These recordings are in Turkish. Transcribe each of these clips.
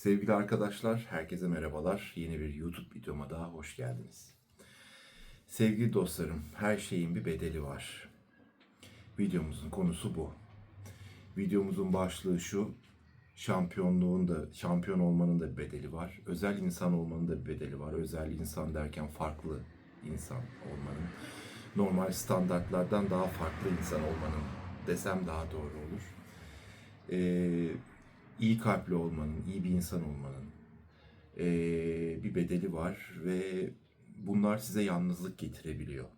Sevgili arkadaşlar, herkese merhabalar. Yeni bir YouTube videoma daha hoş geldiniz. Sevgili dostlarım, her şeyin bir bedeli var. Videomuzun konusu bu. Videomuzun başlığı şu, şampiyonluğun da, şampiyon olmanın da bir bedeli var. Özel insan olmanın da bir bedeli var. Özel insan derken farklı insan olmanın, normal standartlardan daha farklı insan olmanın desem daha doğru olur. Ee, iyi kalpli olmanın, iyi bir insan olmanın ee, bir bedeli var ve bunlar size yalnızlık getirebiliyor.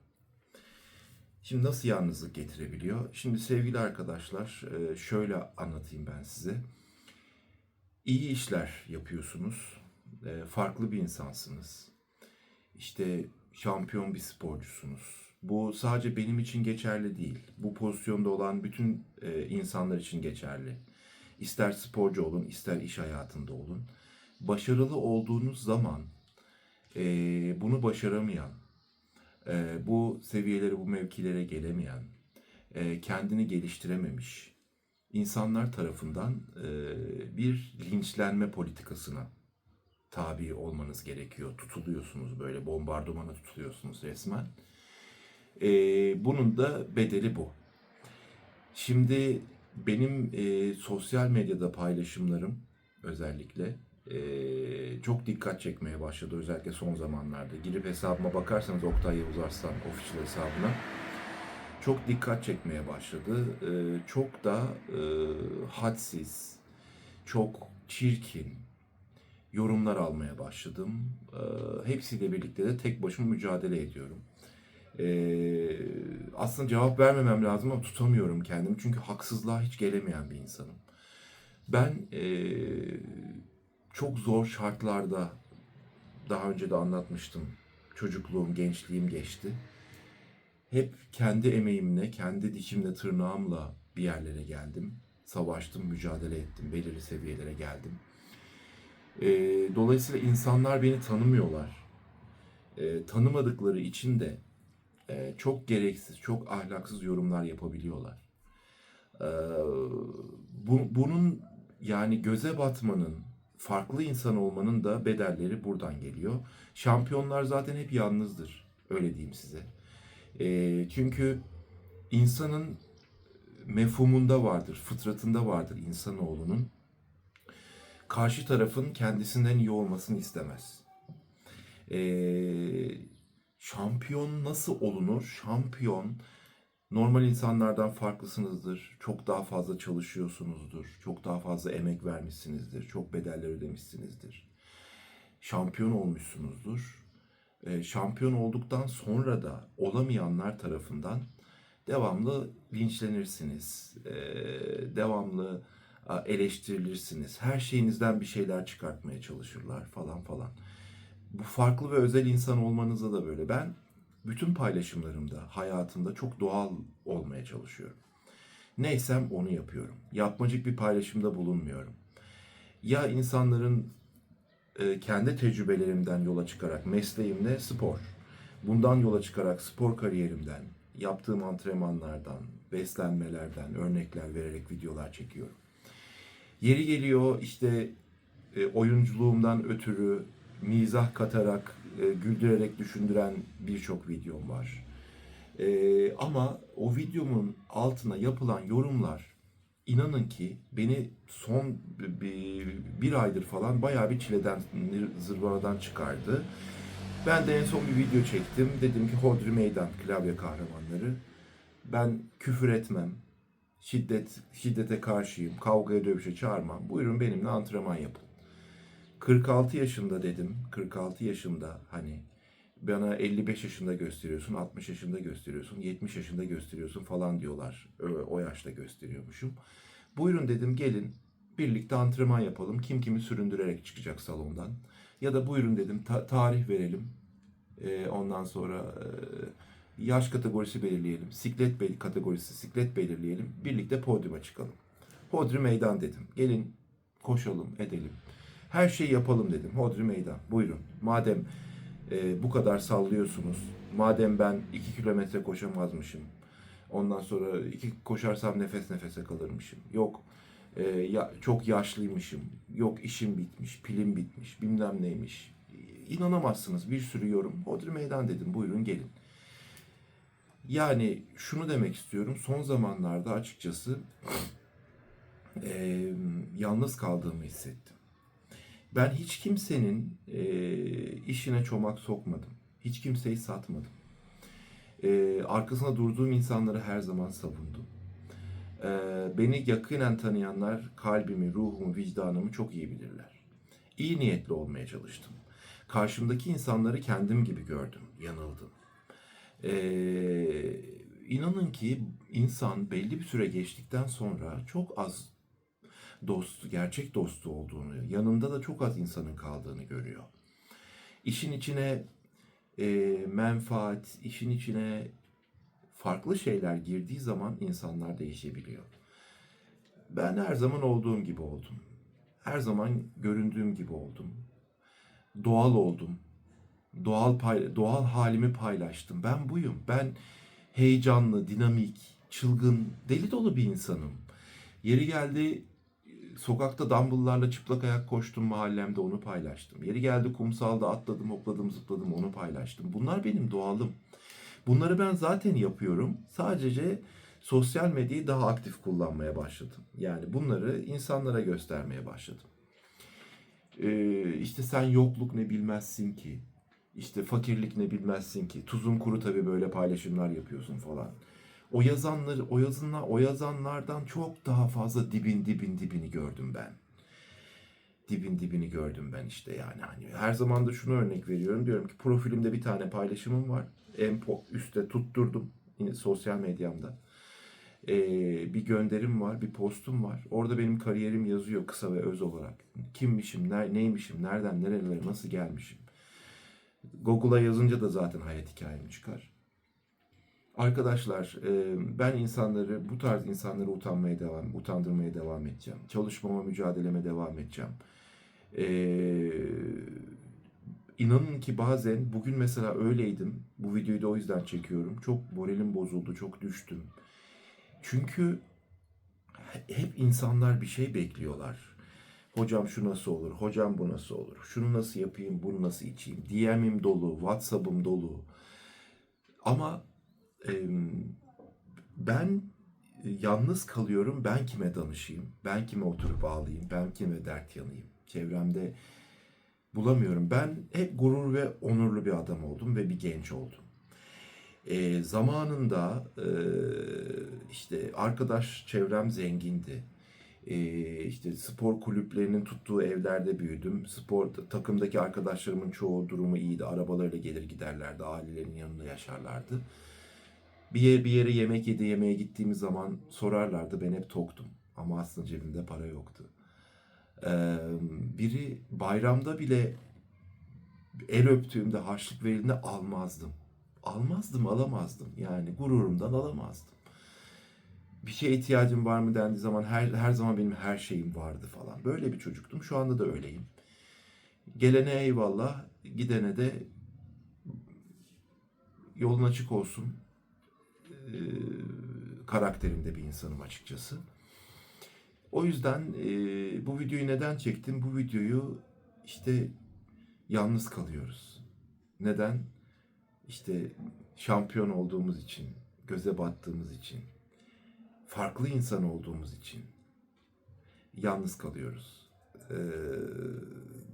Şimdi nasıl yalnızlık getirebiliyor? Şimdi sevgili arkadaşlar e, şöyle anlatayım ben size. İyi işler yapıyorsunuz, e, farklı bir insansınız. İşte şampiyon bir sporcusunuz. Bu sadece benim için geçerli değil. Bu pozisyonda olan bütün e, insanlar için geçerli. İster sporcu olun, ister iş hayatında olun. Başarılı olduğunuz zaman e, bunu başaramayan, e, bu seviyelere, bu mevkilere gelemeyen, e, kendini geliştirememiş insanlar tarafından e, bir linçlenme politikasına tabi olmanız gerekiyor. Tutuluyorsunuz böyle, bombardımana tutuluyorsunuz resmen. E, bunun da bedeli bu. Şimdi benim e, sosyal medyada paylaşımlarım özellikle e, çok dikkat çekmeye başladı özellikle son zamanlarda. Girip hesabıma bakarsanız Oktay Yavuz Arslan official hesabına çok dikkat çekmeye başladı. E, çok da e, hadsiz, çok çirkin yorumlar almaya başladım. E, hepsiyle birlikte de tek başıma mücadele ediyorum. Ee, aslında cevap vermemem lazım ama tutamıyorum kendimi. Çünkü haksızlığa hiç gelemeyen bir insanım. Ben ee, çok zor şartlarda daha önce de anlatmıştım. Çocukluğum, gençliğim geçti. Hep kendi emeğimle, kendi dişimle, tırnağımla bir yerlere geldim. Savaştım, mücadele ettim, belirli seviyelere geldim. Ee, dolayısıyla insanlar beni tanımıyorlar. Ee, tanımadıkları için de e, çok gereksiz, çok ahlaksız yorumlar yapabiliyorlar. Ee, bu, bunun yani göze batmanın, farklı insan olmanın da bedelleri buradan geliyor. Şampiyonlar zaten hep yalnızdır, öyle diyeyim size. Ee, çünkü insanın mefhumunda vardır, fıtratında vardır insanoğlunun. Karşı tarafın kendisinden iyi olmasını istemez. Ee, Şampiyon nasıl olunur? Şampiyon normal insanlardan farklısınızdır. Çok daha fazla çalışıyorsunuzdur. Çok daha fazla emek vermişsinizdir. Çok bedeller ödemişsinizdir. Şampiyon olmuşsunuzdur. E, şampiyon olduktan sonra da olamayanlar tarafından devamlı linçlenirsiniz. E, devamlı eleştirilirsiniz. Her şeyinizden bir şeyler çıkartmaya çalışırlar falan falan bu farklı ve özel insan olmanıza da böyle. Ben bütün paylaşımlarımda, hayatımda çok doğal olmaya çalışıyorum. Neysem onu yapıyorum. Yapmacık bir paylaşımda bulunmuyorum. Ya insanların e, kendi tecrübelerimden yola çıkarak mesleğimde spor. Bundan yola çıkarak spor kariyerimden, yaptığım antrenmanlardan, beslenmelerden örnekler vererek videolar çekiyorum. Yeri geliyor işte e, oyunculuğumdan ötürü mizah katarak, e, güldürerek düşündüren birçok videom var. E, ama o videomun altına yapılan yorumlar inanın ki beni son bir, bir aydır falan bayağı bir çileden, zırvanadan çıkardı. Ben de en son bir video çektim. Dedim ki Hodri Meydan, klavye kahramanları. Ben küfür etmem. Şiddet, şiddete karşıyım. Kavgaya dövüşe çağırmam. Buyurun benimle antrenman yapın. 46 yaşında dedim. 46 yaşında hani bana 55 yaşında gösteriyorsun, 60 yaşında gösteriyorsun, 70 yaşında gösteriyorsun falan diyorlar. O yaşta gösteriyormuşum. Buyurun dedim gelin birlikte antrenman yapalım. Kim kimi süründürerek çıkacak salondan. Ya da buyurun dedim ta- tarih verelim. Ee, ondan sonra e, yaş kategorisi belirleyelim. Siklet be- kategorisi siklet belirleyelim. Birlikte podyuma çıkalım. Hodri meydan dedim. Gelin koşalım, edelim. Her şeyi yapalım dedim. Hodri meydan. Buyurun. Madem e, bu kadar sallıyorsunuz. Madem ben iki kilometre koşamazmışım. Ondan sonra iki koşarsam nefes nefese kalırmışım. Yok Ee, ya, çok yaşlıymışım. Yok işim bitmiş, pilim bitmiş, bilmem neymiş. İnanamazsınız bir sürü yorum. Hodri meydan dedim buyurun gelin. Yani şunu demek istiyorum. Son zamanlarda açıkçası eee, yalnız kaldığımı hissettim. Ben hiç kimsenin eee, işine çomak sokmadım. Hiç kimseyi satmadım. Eee, arkasında durduğum insanları her zaman savundum. Eee, beni yakinen tanıyanlar kalbimi, ruhumu, vicdanımı çok iyi bilirler. İyi niyetli olmaya çalıştım. Karşımdaki insanları kendim gibi gördüm, yanıldım. Ee, inanın ki insan belli bir süre geçtikten sonra çok az dostu, gerçek dostu olduğunu, yanında da çok az insanın kaldığını görüyor. İşin içine e, menfaat, işin içine farklı şeyler girdiği zaman insanlar değişebiliyor. Ben her zaman olduğum gibi oldum. Her zaman göründüğüm gibi oldum. Doğal oldum doğal doğal halimi paylaştım. Ben buyum. Ben heyecanlı, dinamik, çılgın, deli dolu bir insanım. Yeri geldi sokakta dumbbell'larla çıplak ayak koştum mahallemde onu paylaştım. Yeri geldi kumsalda atladım, hopladım, zıpladım onu paylaştım. Bunlar benim doğalım. Bunları ben zaten yapıyorum. Sadece sosyal medyayı daha aktif kullanmaya başladım. Yani bunları insanlara göstermeye başladım. Ee, işte sen yokluk ne bilmezsin ki. İşte fakirlik ne bilmezsin ki. Tuzun kuru tabii böyle paylaşımlar yapıyorsun falan. O yazanları, o yazınlar, o yazanlardan çok daha fazla dibin dibin dibini gördüm ben. Dibin dibini gördüm ben işte yani. Hani her zaman da şunu örnek veriyorum. Diyorum ki profilimde bir tane paylaşımım var. En üstte tutturdum yine sosyal medyamda. Ee, bir gönderim var, bir postum var. Orada benim kariyerim yazıyor kısa ve öz olarak. Kimmişim, ne, neymişim, nereden, nerelere, nasıl gelmişim. Google'a yazınca da zaten hayat hikayem çıkar. Arkadaşlar, ben insanları, bu tarz insanları utanmaya devam, utandırmaya devam edeceğim. Çalışmama, mücadeleme devam edeceğim. E, inanın ki bazen, bugün mesela öyleydim. Bu videoyu da o yüzden çekiyorum. Çok moralim bozuldu, çok düştüm. Çünkü hep insanlar bir şey bekliyorlar. Hocam şu nasıl olur? Hocam bu nasıl olur? Şunu nasıl yapayım? Bunu nasıl içeyim? DM'im dolu, WhatsApp'ım dolu. Ama ben yalnız kalıyorum. Ben kime danışayım? Ben kime oturup ağlayayım? Ben kime dert yanayım? Çevremde bulamıyorum. Ben hep gurur ve onurlu bir adam oldum ve bir genç oldum. E, zamanında e, işte arkadaş çevrem zengindi. E, işte spor kulüplerinin tuttuğu evlerde büyüdüm. Spor takımdaki arkadaşlarımın çoğu durumu iyiydi. Arabalarıyla gelir giderlerdi. Ailelerinin yanında yaşarlardı. Bir yere, bir yere yemek yedi yemeğe gittiğimiz zaman sorarlardı. Ben hep toktum. Ama aslında cebimde para yoktu. Ee, biri bayramda bile el öptüğümde harçlık verildiğinde almazdım. Almazdım, alamazdım. Yani gururumdan alamazdım. Bir şeye ihtiyacım var mı dendiği zaman her, her zaman benim her şeyim vardı falan. Böyle bir çocuktum. Şu anda da öyleyim. Gelene eyvallah, gidene de yolun açık olsun. Ee, karakterinde bir insanım açıkçası. O yüzden e, bu videoyu neden çektim? Bu videoyu işte yalnız kalıyoruz. Neden? İşte şampiyon olduğumuz için, göze battığımız için, farklı insan olduğumuz için yalnız kalıyoruz ee,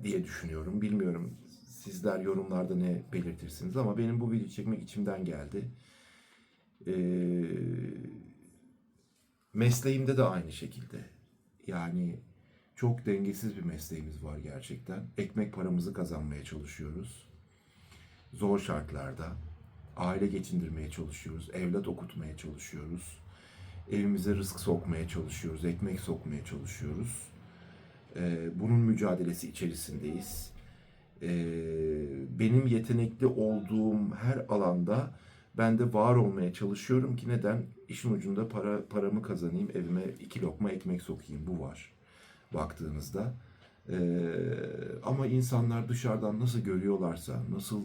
diye düşünüyorum. Bilmiyorum sizler yorumlarda ne belirtirsiniz ama benim bu videoyu çekmek içimden geldi. Ee, mesleğimde de aynı şekilde. Yani çok dengesiz bir mesleğimiz var gerçekten. Ekmek paramızı kazanmaya çalışıyoruz. Zor şartlarda. Aile geçindirmeye çalışıyoruz. Evlat okutmaya çalışıyoruz. Evimize rızık sokmaya çalışıyoruz. Ekmek sokmaya çalışıyoruz. Ee, bunun mücadelesi içerisindeyiz. Ee, benim yetenekli olduğum her alanda ben de var olmaya çalışıyorum ki neden? İşin ucunda para paramı kazanayım, evime iki lokma ekmek sokayım. Bu var baktığınızda. Ee, ama insanlar dışarıdan nasıl görüyorlarsa, nasıl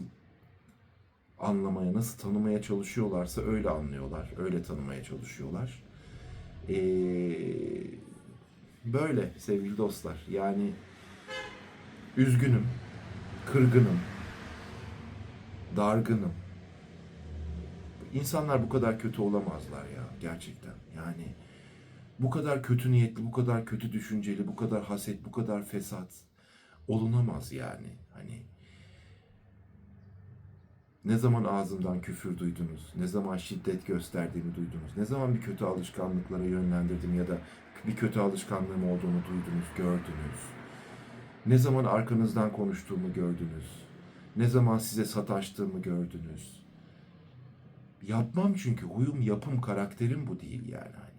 anlamaya, nasıl tanımaya çalışıyorlarsa öyle anlıyorlar, öyle tanımaya çalışıyorlar. Ee, Böyle sevgili dostlar. Yani üzgünüm, kırgınım, dargınım. İnsanlar bu kadar kötü olamazlar ya gerçekten. Yani bu kadar kötü niyetli, bu kadar kötü düşünceli, bu kadar haset, bu kadar fesat olunamaz yani. Hani ne zaman ağzımdan küfür duydunuz? Ne zaman şiddet gösterdiğimi duydunuz? Ne zaman bir kötü alışkanlıklara yönlendirdim ya da bir kötü alışkanlığım olduğunu duydunuz, gördünüz? Ne zaman arkanızdan konuştuğumu gördünüz? Ne zaman size sataştığımı gördünüz? Yapmam çünkü huyum, yapım, karakterim bu değil yani. Hani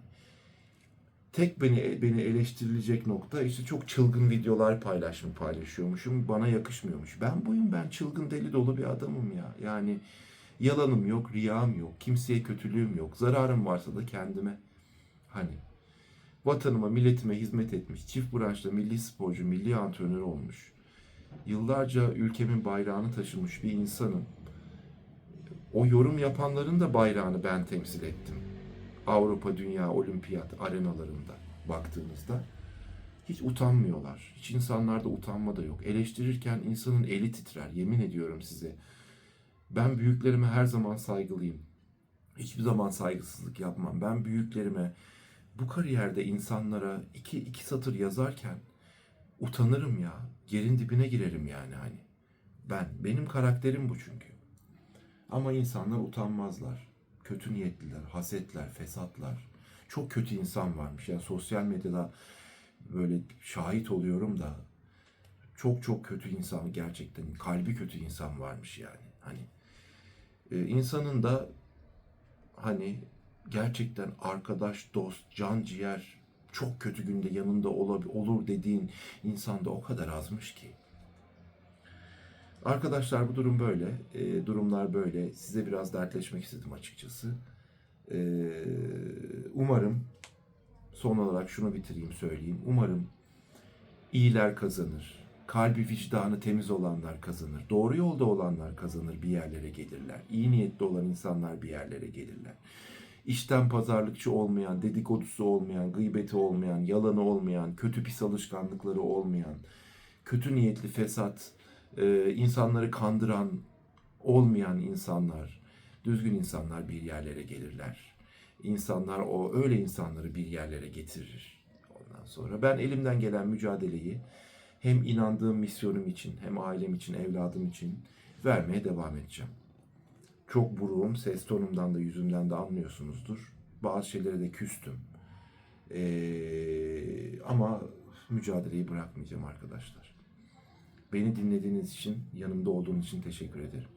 tek beni beni eleştirilecek nokta işte çok çılgın videolar paylaşım paylaşıyormuşum. Bana yakışmıyormuş. Ben buyum ben çılgın deli dolu bir adamım ya. Yani yalanım yok, riyam yok, kimseye kötülüğüm yok. Zararım varsa da kendime. Hani vatanıma, milletime hizmet etmiş, çift branşta milli sporcu, milli antrenör olmuş. Yıllarca ülkemin bayrağını taşımış bir insanım. O yorum yapanların da bayrağını ben temsil ettim. Avrupa, Dünya, Olimpiyat arenalarında baktığınızda hiç utanmıyorlar. Hiç insanlarda utanma da yok. Eleştirirken insanın eli titrer. Yemin ediyorum size. Ben büyüklerime her zaman saygılıyım. Hiçbir zaman saygısızlık yapmam. Ben büyüklerime bu kariyerde insanlara iki, iki satır yazarken utanırım ya. Yerin dibine girerim yani hani. Ben, benim karakterim bu çünkü. Ama insanlar utanmazlar. Kötü niyetliler, hasetler, fesatlar. Çok kötü insan varmış. Yani sosyal medyada böyle şahit oluyorum da çok çok kötü insan gerçekten kalbi kötü insan varmış yani. Hani e, insanın da hani gerçekten arkadaş, dost, can ciğer çok kötü günde yanında olur dediğin insan da o kadar azmış ki. Arkadaşlar bu durum böyle. E, durumlar böyle. Size biraz dertleşmek istedim açıkçası. E, umarım son olarak şunu bitireyim söyleyeyim. Umarım iyiler kazanır. Kalbi vicdanı temiz olanlar kazanır. Doğru yolda olanlar kazanır bir yerlere gelirler. İyi niyetli olan insanlar bir yerlere gelirler. İşten pazarlıkçı olmayan, dedikodusu olmayan, gıybeti olmayan, yalanı olmayan, kötü pis alışkanlıkları olmayan, kötü niyetli fesat, e, insanları kandıran olmayan insanlar, düzgün insanlar bir yerlere gelirler. İnsanlar o öyle insanları bir yerlere getirir. Ondan sonra ben elimden gelen mücadeleyi hem inandığım misyonum için, hem ailem için, evladım için vermeye devam edeceğim. Çok buruğum, ses tonumdan da yüzümden de anlıyorsunuzdur. Bazı şeylere de küstüm. Ee, ama mücadeleyi bırakmayacağım arkadaşlar. Beni dinlediğiniz için, yanımda olduğunuz için teşekkür ederim.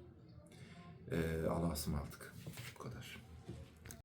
Ee, Allah'a ısmarladık.